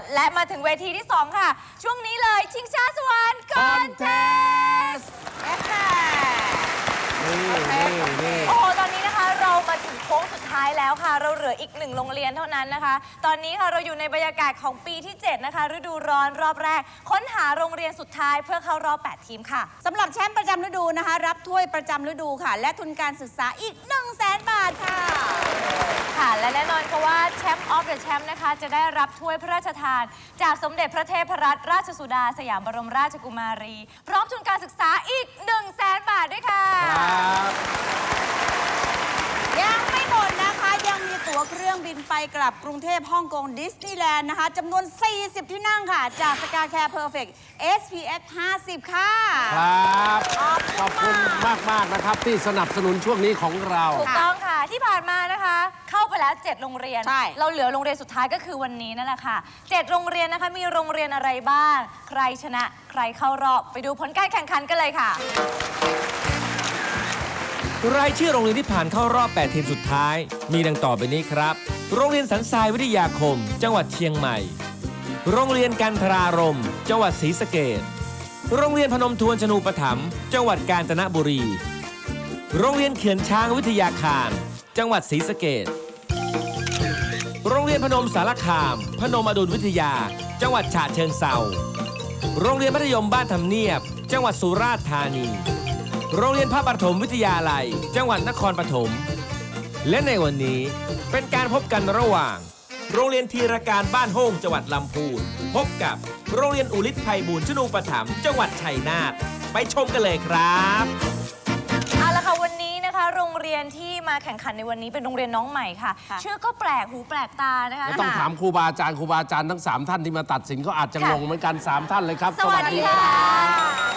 ดและมาถึงเวทีที่ 2 ค่ะ ช่วงนี้เลยชิงช้าสวรรค์คอนเทสนี่นี่นี่ โอ้โหตอนนี้นะคะเรามาถึงโค้งสุด ท้ายแล้วค่ะ เราเหลืออีกหนึ่งโรงเรียนเท่านั้นนะคะ ตอนนี้ค่ะเราอยู่ในบรรยากาศของปีที่ 7 นะคะ ฤดูร้อนรอบแรก ค้นหาโรงเรียนสุดท้ายเพื่อเข้ารอบ 8 ทีมค่ะ สำหรับแชมป์ประจำฤดูนะคะ รับถ้วยประจำฤดูค่ะ และทุนการศึกษาอีก 1 0 0 0 0แสนบาทค่ะ ค่ะ และแน่นอนค่ะว่าแชมป์ออฟเดอะแชมป์นะคะ จะได้รับถ้วยพระราชทาน จากสมเด็จพระเทพรัตนราชสุดา สยามบรมราชกุมารี พร้อมทุนการศึกษาอีก 1 0 0 0 0แสนบาทด้วยค่ะ ครับ ยังไม่หมดนะคะ ยังมีตั๋วเครื่องบินไปกลับกรุงเทพฮ่องกงดิสนีย์แลนด์นะคะจำนวน 40 ที่นั่งค่ะ จากสกาแคร์เพอร์เฟกต์ SPF 50 ค่ะ ครับขขออบบคุคุณมามากกมากๆนะครับที่สนับสนุนช่วงนี้ของเรา ถูกต้องค่ะที่ผ่านมานะคะ เข้าไปแล้ว 7 โรงเรียน ใช่ เราเหลือโรงเรียนสุดท้ายก็คือวันนี้นั่นแหละค่ะ 7 โรงเรียนนะคะมีโรงเรียนอะไรบ้าง ใครชนะ ใครเข้ารอบ ไปดูผลการแข่งขันกันเลยค่ะ รายชื่อโรงเรียนที่ผ่านเข้ารอบ 8 ทีมสุดท้าย มีดังต่อไปนี้ครับ โรงเรียนสันทรายวิทยาคม จังหวัดเชียงใหม่ โรงเรียนกันทรารม จังหวัดศรีสะเกษโรงเรียนพนมทวนชนูปถัมภ์จังหวัดกาญจนบุรี โรงเรียนเขื่อนช้างวิทยาคาร จังหวัดศรีสะเกษโรงเรียนพนมสารคาม พนมอดุลวิทยา จังหวัดฉะเชิงเซาโรงเรียนมัธยมบ้านทำเนียบ จังหวัดสุราษฎร์ธานี โรงเรียนพระปฐมวิทยาลัย จังหวัดนครปฐม และในวันนี้เป็นการพบกันระหว่าง โรงเรียนทีรการบ้านโฮงจังหวัดลำพูน พบกับโรงเรียนอุลิศไพบูลย์ชนูปถัมภ์จังหวัดชัยนาทไปชมกันเลยครับ เอาละค่ะวันนี้นะคะ โรงเรียนที่มาแข่งขันในวันนี้เป็นโรงเรียนน้องใหม่ค่ะ ค่ะ ชื่อก็แปลกหูแปลกตานะคะไม่ต้องถามครูบาอาจารย์ครูบาอาจารย์ทั้ง 3 ท่านที่มาตัดสินเขาอาจจะค่ะ งงเหมือนกัน 3 ท่านเลยครับ สวัสดีค่ะสามท่านค่ะ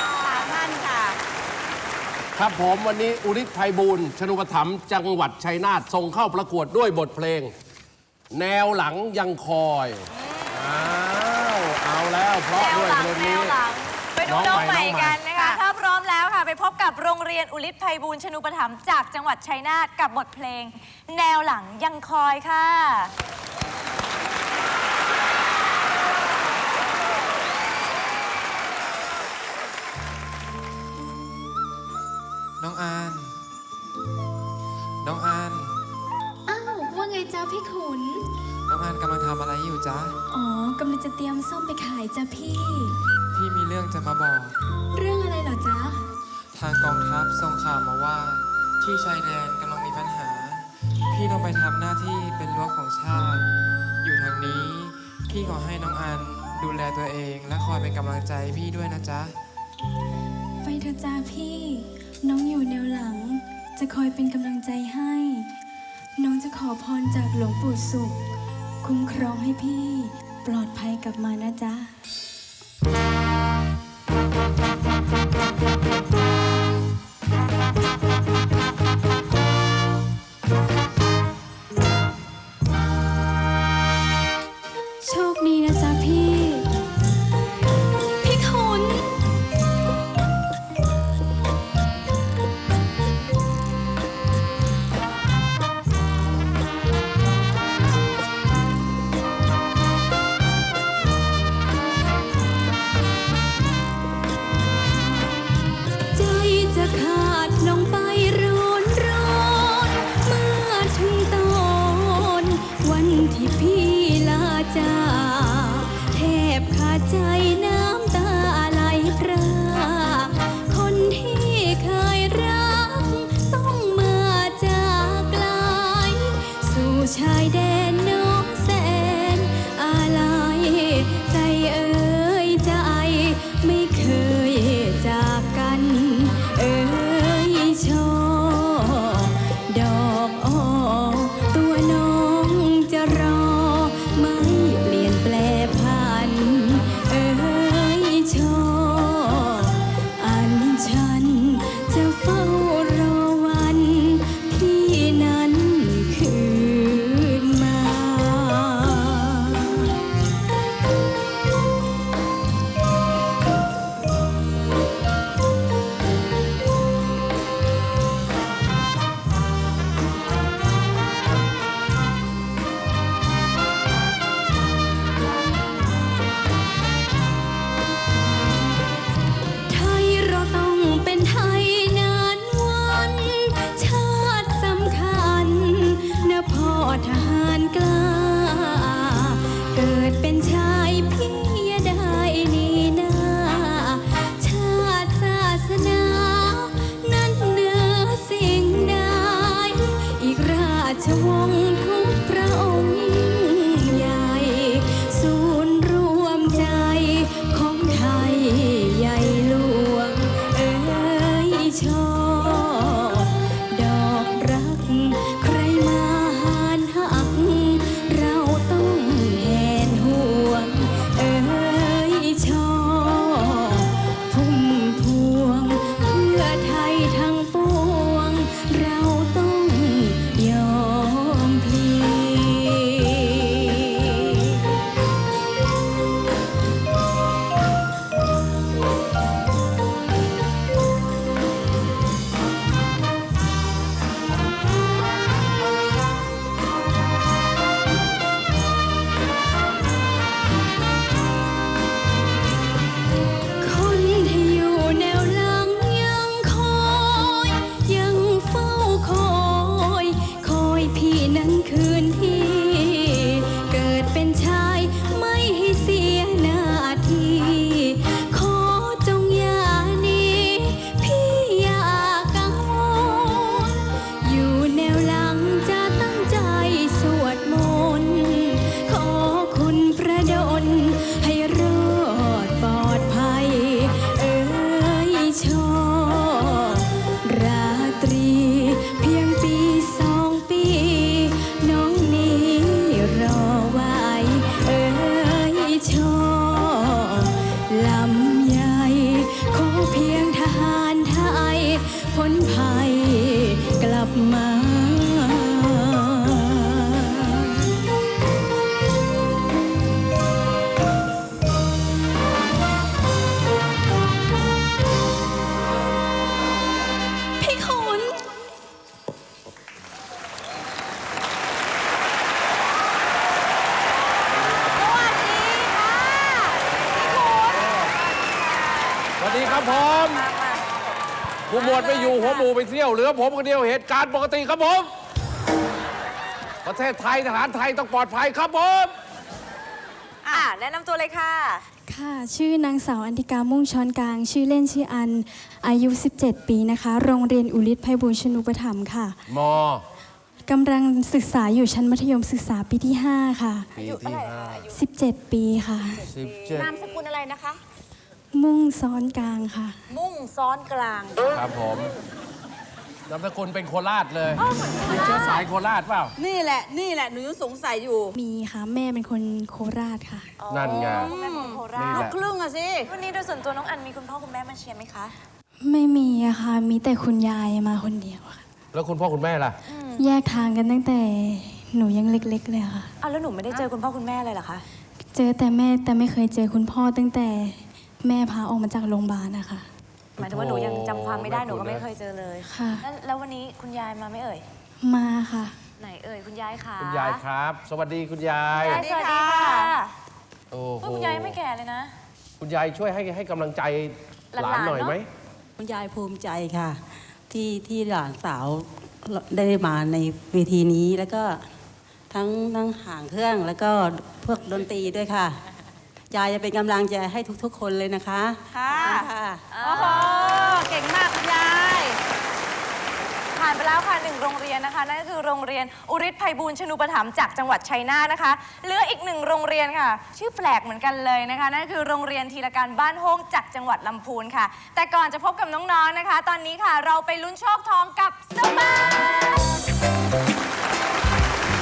ครับผมวันนี้อุริศไพบูลย์ชนุปถัมภ์จังหวัดชัยนาทส่งเข้าประกวดด้วยบทเพลง แนวหลังยังคอยอ้าวเอาแล้วเพราะแนวด้วยหลังเพลงแนนี้ วหลัง ไปดูน้น้อองงใหใหม่ม่กันนะคะค่ะถ้าพร้อมแล้วค่ะ ไปพบกับโรงเรียนอุลิศไพบูลย์ชนูปถัมภ์จากจังหวัดชัยนาทกับบทเพลง แนวหลังยังคอยค่ะ น้องอาน น้องอาน อ้าว ว่าไงจ้าพี่ขุน น้องอานกำลังทำอะไรอยู่จ๊ะ อ๋อกำลังจะเตรียมส้มไปขายจ้ะพี่ พี่มีเรื่องจะมาบอก เรื่องอะไรเหรอจ๊ะ ทางกองทัพส่งข่าวมาว่า ที่ชายแดนกำลังมีปัญหา พี่ต้องไปทำหน้าที่เป็นรั้วของชาติ อยู่ทางนี้ พี่ขอให้น้องอานดูแลตัวเอง และคอยเป็นกำลังใจพี่ด้วยนะจ๊ะ ไปเถอะจ้าพี่ น้องอยู่แนวหลัง จะคอยเป็นกำลังใจให้ น้องจะขอพรจากหลวงปู่สุข คุ้มครองให้พี่ ปลอดภัยกลับมานะจ๊ะ Hey, ผู้หมวดไม่อยู่หัวหมูไปเที่ยวเหลือผมคนเดียวเหตุการณ์ปกติครับผม ประเทศไทยทหารไทยต้องปลอดภัยครับผม อ่าแนะนำตัวเลยค่ะ ค่ะ ชื่อนางสาวอันติกามุ่งช้อนกลาง ชื่อเล่นชื่ออัน อายุ 17 ปีนะคะ โรงเรียนอุริศไพบูลย์ชนุปถัมภ์ค่ะมกำลังศึกษาอยู่ชั้นมัธยมศึกษาปีที่ 5 ค่ะ ปีที่ห้า17 ปีค่ะ สิบเจ็ดนามสกุลอะไรนะคะ มุ่งซ้อนกลางค่ะ มุ่งซ้อนกลางครับผมนามสกุลเป็นโคราชเลย มีเชื้อสายโคราชเปล่า นี่แหละ นี่แหละ หนูยังสงสัยอยู่ มีค่ะ แม่เป็นคนโคราชค่ะ นั่นไงคุณแม่คนโครานี่ชแหลูละกครึ่งอะสิ วันนี้โดยส่วนตัวน้องอันมีคุณพ่อคุณแม่มาเชียร์ไหมคะ ไม่มีอะค่ะ มีแต่คุณยายมาคนเดียวค่ะ แล้วคุณพ่อคุณแม่ล่ะ แยกทางกันตั้งแต่หนูยังเล็ก ๆ เลยค่ะอ้าวแล้วหนูไม่ได้เจอคุณพ่อคุณแม่เลยเหรอคะ เจอแต่แม่แต่ไม่เคยเจอคุณพ่อตั้งแต่ แม่พาออกมาจากโรงพยาบาลนะคะ หมายถึงว่าหนูยังจำความไม่ได้หนูก็ไม่เคยเจอเลยค่ะ แล้วแล้ววันนี้คุณยายมาไหม่เอ่ย มาค่ะ ไหนเอ่ยคุณยายคะคุณยายครับ สวัสดีคุณยายยายสวัสดีค่ะโอ้โหเฮ้ยคุณยายยังไม่แก่เลยนะ คุณยายช่วยให้ให้กำลังใจหหลาลานนๆหน่อยไหมเนอะคุณยายภูมิใจค่ะ ที่ที่หลานสาวได้มาในเวทีนี้แล้วก็ทั้งทั้งห่างเครื่องแล้วก็พวกดนตรีด้วยค่ะ ยายจะเป็นกำลังใจให้ทุกๆ คนเลยนะคะค่ะขอบณค่ะ โอ้โห เก่งมากคุณยาย ผ่านไปแล้วค่ะหนึ่งโรงเรียนนะคะ นั่นก็คือโรงเรียนอุริศไพบูลย์ชนุปถัมภ์จากจังหวัดชัยนาทนะคะ เหลืออีกหนึ่งโรงเรียนค่ะ ชื่อแปลกเหมือนกันเลยนะคะ นั่นก็คือโรงเรียนทีละการบ้านโฮงจากจังหวัดลำพูนค่ะ แต่ก่อนจะพบกับน้องๆนะคะ ตอนนี้ค่ะเราไปลุ้นโชคทองกับสมาร์ท